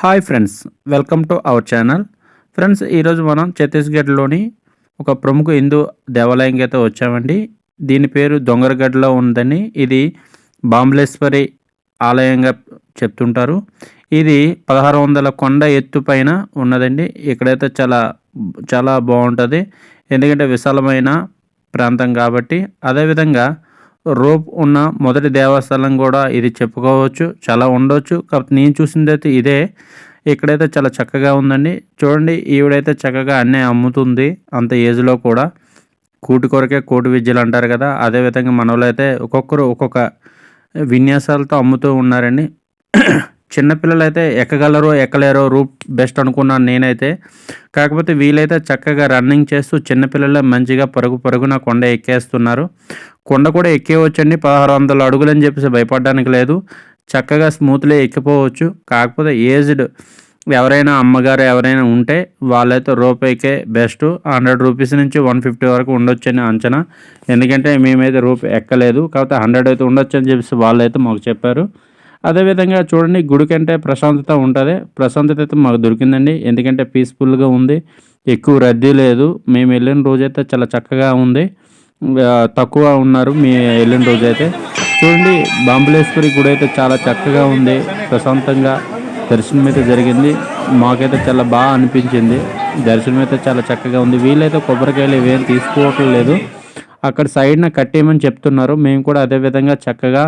Hi friends welcome to our channel. Friends ఈరోజు మనం ఛత్తీస్గఢ్లోని ఒక ప్రముఖ హిందూ దేవాలయంకి అయితే వచ్చామండి. దీని పేరు దొంగరగఢ్లో ఉందని ఇది బాంబ్లేశ్వరి ఆలయంగా చెప్తుంటారు. ఇది పదహారు వందల కొండ ఎత్తు పైన ఉన్నదండి. ఇక్కడైతే చాలా చాలా బాగుంటుంది. ఎందుకంటే విశాలమైన ప్రాంతం కాబట్టి అదేవిధంగా రోప్ ఉన్న మొదటి దేవస్థానం కూడా ఇది చెప్పుకోవచ్చు చాలా ఉండవచ్చు కాకపోతే నేను చూసింది అయితే ఇదే. ఇక్కడైతే చాలా చక్కగా ఉందండి. చూడండి ఈవిడైతే చక్కగా అన్నీ అమ్ముతుంది అంత ఏజ్లో కూడా. కూటి కొరకే కోటి విద్యలు అంటారు కదా అదేవిధంగా మనలో అయితే ఒక్కొక్కరు ఒక్కొక్క విన్యాసాలతో అమ్ముతూ ఉన్నారండి. చిన్నపిల్లలు అయితే ఎక్కగలరో ఎక్కలేరో రూప్ బెస్ట్ అనుకున్నాను నేనైతే. కాకపోతే వీలైతే చక్కగా రన్నింగ్ చేస్తూ చిన్నపిల్లలే మంచిగా పరుగు పరుగున కొండ ఎక్కేస్తున్నారు. కొండ కూడా ఎక్కేవచ్చండి. పదహారు వందల అడుగులు అని చెప్పేసి భయపడడానికి లేదు. చక్కగా స్మూత్లీ ఎక్కిపోవచ్చు. కాకపోతే ఏజ్డ్ ఎవరైనా అమ్మగారు ఎవరైనా ఉంటే వాళ్ళైతే రూపాయికే బెస్ట్. హండ్రెడ్ రూపీస్ నుంచి వన్ ఫిఫ్టీ వరకు ఉండొచ్చని అంచనా. ఎందుకంటే మేమైతే రూపాయి ఎక్కలేదు. కాకపోతే హండ్రెడ్ అయితే ఉండొచ్చు అని చెప్పేసి వాళ్ళైతే మాకు చెప్పారు. అదేవిధంగా చూడండి గుడి కంటే ప్రశాంతత ఉంటుంది. ప్రశాంతత అయితే మాకు దొరికిందండి. ఎందుకంటే పీస్ఫుల్గా ఉంది. ఎక్కువ రద్దీ లేదు. మేము వెళ్ళిన రోజైతే చాలా చక్కగా ఉంది. తక్కువ ఉన్నారు మీ వెళ్ళిన రోజైతే. చూడండి బాంబులేశ్వరి గుడి అయితే చాలా చక్కగా ఉంది. ప్రశాంతంగా దర్శనం అయితే జరిగింది. మాకైతే చాలా బాగా అనిపించింది. దర్శనం అయితే చాలా చక్కగా ఉంది. వీళ్ళైతే కొబ్బరికాయలు ఇవేం తీసుకోవట్లేదు. అక్కడ సైడ్న కట్టేయమని చెప్తున్నారు. మేము కూడా అదేవిధంగా చక్కగా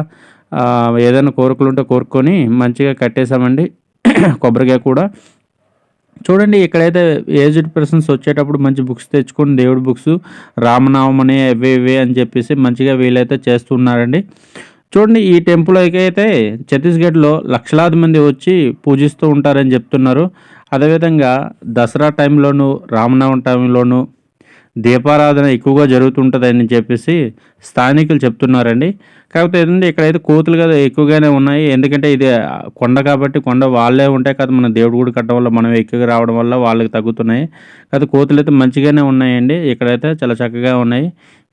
ఏదైనా కోరికలు ఉంటే కోరుకొని మంచిగా కట్టేసామండి కొబ్బరికాయ కూడా. చూడండి ఇక్కడైతే ఏజ్డ్ పర్సన్స్ వచ్చేటప్పుడు మంచి బుక్స్ తెచ్చుకొని దేవుడి బుక్స్ రామనామని అవే ఇవే అని చెప్పేసి మంచిగా వీలైతే చేస్తున్నారండి. చూడండి ఈ టెంపుల్ అయితే ఛత్తీస్గఢ్లో లక్షలాది మంది వచ్చి పూజిస్తూ ఉంటారని చెప్తున్నారు. అదేవిధంగా దసరా టైంలోను రామనవమి టైంలోను దీపారాధన ఎక్కువగా జరుగుతుంటుందని చెప్పేసి స్థానికులు చెప్తున్నారండి. కాకపోతే ఏంటంటే ఇక్కడైతే కోతులు కదా ఎక్కువగానే ఉన్నాయి. ఎందుకంటే ఇది కొండ కాబట్టి కొండ వాళ్ళే ఉంటాయి. కదా మన దేవుడు గుడి కట్టడం వల్ల మనం ఎక్కువగా రావడం వల్ల వాళ్ళకి తగ్గుతున్నాయి. కాదు కోతులు అయితే మంచిగానే ఉన్నాయండి. ఇక్కడైతే చాలా చక్కగా ఉన్నాయి.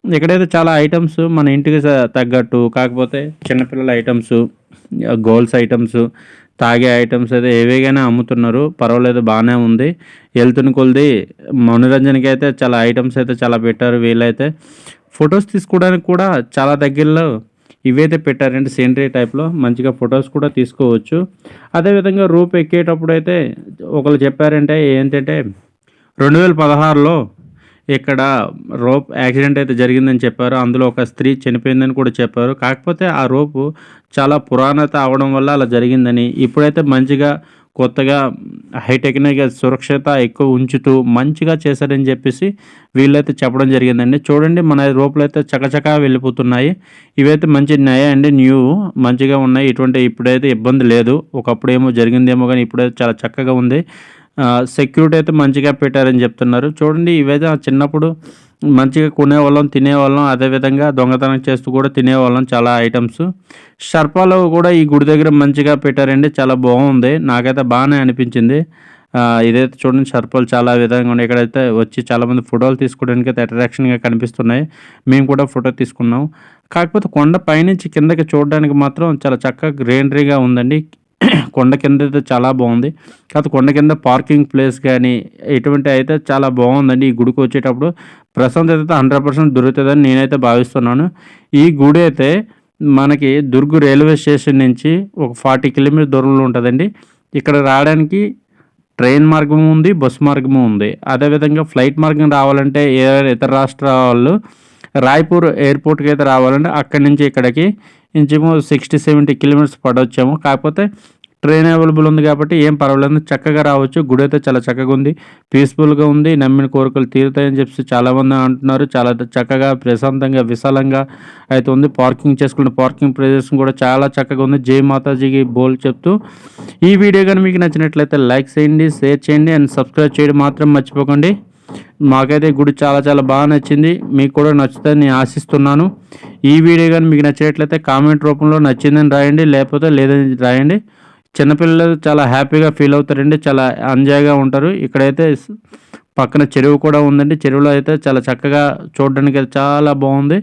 ఇక్కడైతే చాలా ఐటమ్స్ మన ఇంటికి తగ్గట్టు. కాకపోతే చిన్నపిల్లల ఐటమ్స్ గోల్స్ ఐటమ్స్ తాగే ఐటమ్స్ అయితే ఏవేగానే అమ్ముతున్నారు. పర్వాలేదు బాగానే ఉంది. వెళ్తున్న కొలిది మనోరంజనకి అయితే చాలా ఐటమ్స్ అయితే చాలా పెట్టారు వీళ్ళైతే. ఫొటోస్ తీసుకోవడానికి కూడా చాలా దగ్గరలో ఇవైతే పెట్టారంటే సీనరీ టైప్లో మంచిగా ఫొటోస్ కూడా తీసుకోవచ్చు. అదేవిధంగా రూప్ ఎక్కేటప్పుడు అయితే ఒకరు చెప్పారంటే ఏంటంటే రెండు వేల పదహారులో ఇక్కడ రోప్ యాక్సిడెంట్ అయితే జరిగిందని చెప్పారు. అందులో ఒక స్త్రీ చనిపోయిందని కూడా చెప్పారు. కాకపోతే ఆ రోపు చాలా పురాణత అవడం వల్ల అలా జరిగిందని ఇప్పుడైతే మంచిగా కొత్తగా హైటెక్నిక్ సురక్షత ఎక్కువ ఉంచుతూ మంచిగా చేశారని చెప్పేసి వీళ్ళైతే చెప్పడం జరిగిందండి. చూడండి మన రోపులు అయితే చకచకా వెళ్ళిపోతున్నాయి. ఇవైతే మంచి నయ అండి న్యూ మంచిగా ఉన్నాయి. ఇటువంటి ఇప్పుడైతే ఇబ్బంది లేదు. ఒకప్పుడు ఏమో జరిగిందేమో కానీ ఇప్పుడైతే చాలా చక్కగా ఉంది. సెక్యూరిటీ అయితే మంచిగా పెట్టారని చెప్తున్నారు. చూడండి ఇవైతే చిన్నప్పుడు మంచిగా కొనేవాళ్ళం తినేవాళ్ళం. అదేవిధంగా దొంగతనం చేస్తూ కూడా తినేవాళ్ళం చాలా ఐటమ్స్ సర్పాలు కూడా ఈ గుడి దగ్గర మంచిగా పెట్టారండి. చాలా బాగుంది. నాకైతే బాగానే అనిపించింది. ఇదైతే చూడండి సర్పాలు చాలా విధంగా ఉన్నాయి. ఇక్కడైతే వచ్చి చాలామంది ఫోటోలు తీసుకోవడానికి అయితే అట్రాక్షన్గా కనిపిస్తున్నాయి. మేము కూడా ఫోటో తీసుకున్నాం. కాకపోతే కొండ పైనుంచి కిందకి చూడడానికి మాత్రం చాలా చక్కగా గ్రీనరీగా ఉందండి. కొండ కింద అయితే చాలా బాగుంది. కాకపోతే కొండ కింద పార్కింగ్ ప్లేస్ కానీ ఎటువంటి అయితే చాలా బాగుందండి. ఈ గుడికి వచ్చేటప్పుడు ప్రశాంతత అయితే హండ్రెడ్ పర్సెంట్ దొరుకుతుందని నేనైతే భావిస్తున్నాను. ఈ గుడి అయితే మనకి దుర్గు రైల్వే స్టేషన్ నుంచి ఒక ఫార్టీ కిలోమీటర్ దూరంలో ఉంటుందండి. ఇక్కడ రావడానికి ట్రైన్ మార్గం ఉంది బస్సు మార్గము ఉంది. అదేవిధంగా ఫ్లైట్ మార్గం రావాలంటే ఏ ఇతర రాష్ట్రాల వాళ్ళు రాయ్పూర్ ఎయిర్పోర్ట్కి అయితే రావాలంటే అక్కడి నుంచి ఇక్కడికి ఇంచేమో సిక్స్టీ సెవెంటీ కిలోమీటర్స్ పడవచ్చాము కాకపోతే ట్రైన్ అవైలబుల్ ఉంది కాబట్టి ఏం పర్వాలేదు. చక్కగా రావచ్చు. గుడి అయితే చాలా చక్కగా ఉంది. పీస్ఫుల్గా ఉంది. నమ్మిన కోరికలు తీరుతాయని చెప్పి చాలామంది అంటున్నారు. చాలా చక్కగా ప్రశాంతంగా విశాలంగా అయితే ఉంది. పార్కింగ్ చేసుకున్న పార్కింగ్ ప్రదేశం కూడా చాలా చక్కగా ఉంది. జై మాతాజీకి బోల్ చెప్తూ ఈ వీడియో కానీ మీకు నచ్చినట్లయితే లైక్ చేయండి షేర్ చేయండి అండ్ సబ్స్క్రైబ్ చేయడం మాత్రం మర్చిపోకండి. మాకైతే గుడి చాలా చాలా బాగా నచ్చింది. మీకు కూడా నచ్చుతుందని నేను ఆశిస్తున్నాను. ఈ వీడియో కానీ మీకు నచ్చినట్లయితే కామెంట్ రూపంలో నచ్చిందని రాయండి లేకపోతే లేదని రాయండి. చిన్నపిల్లలు చాలా హ్యాపీగా ఫీల్ అవుతారండి చాలా ఎంజాయ్గా ఉంటారు. ఇక్కడైతే పక్కన చెరువు కూడా ఉందండి. చెరువులో అయితే చాలా చక్కగా చూడడానికి చాలా బాగుంది.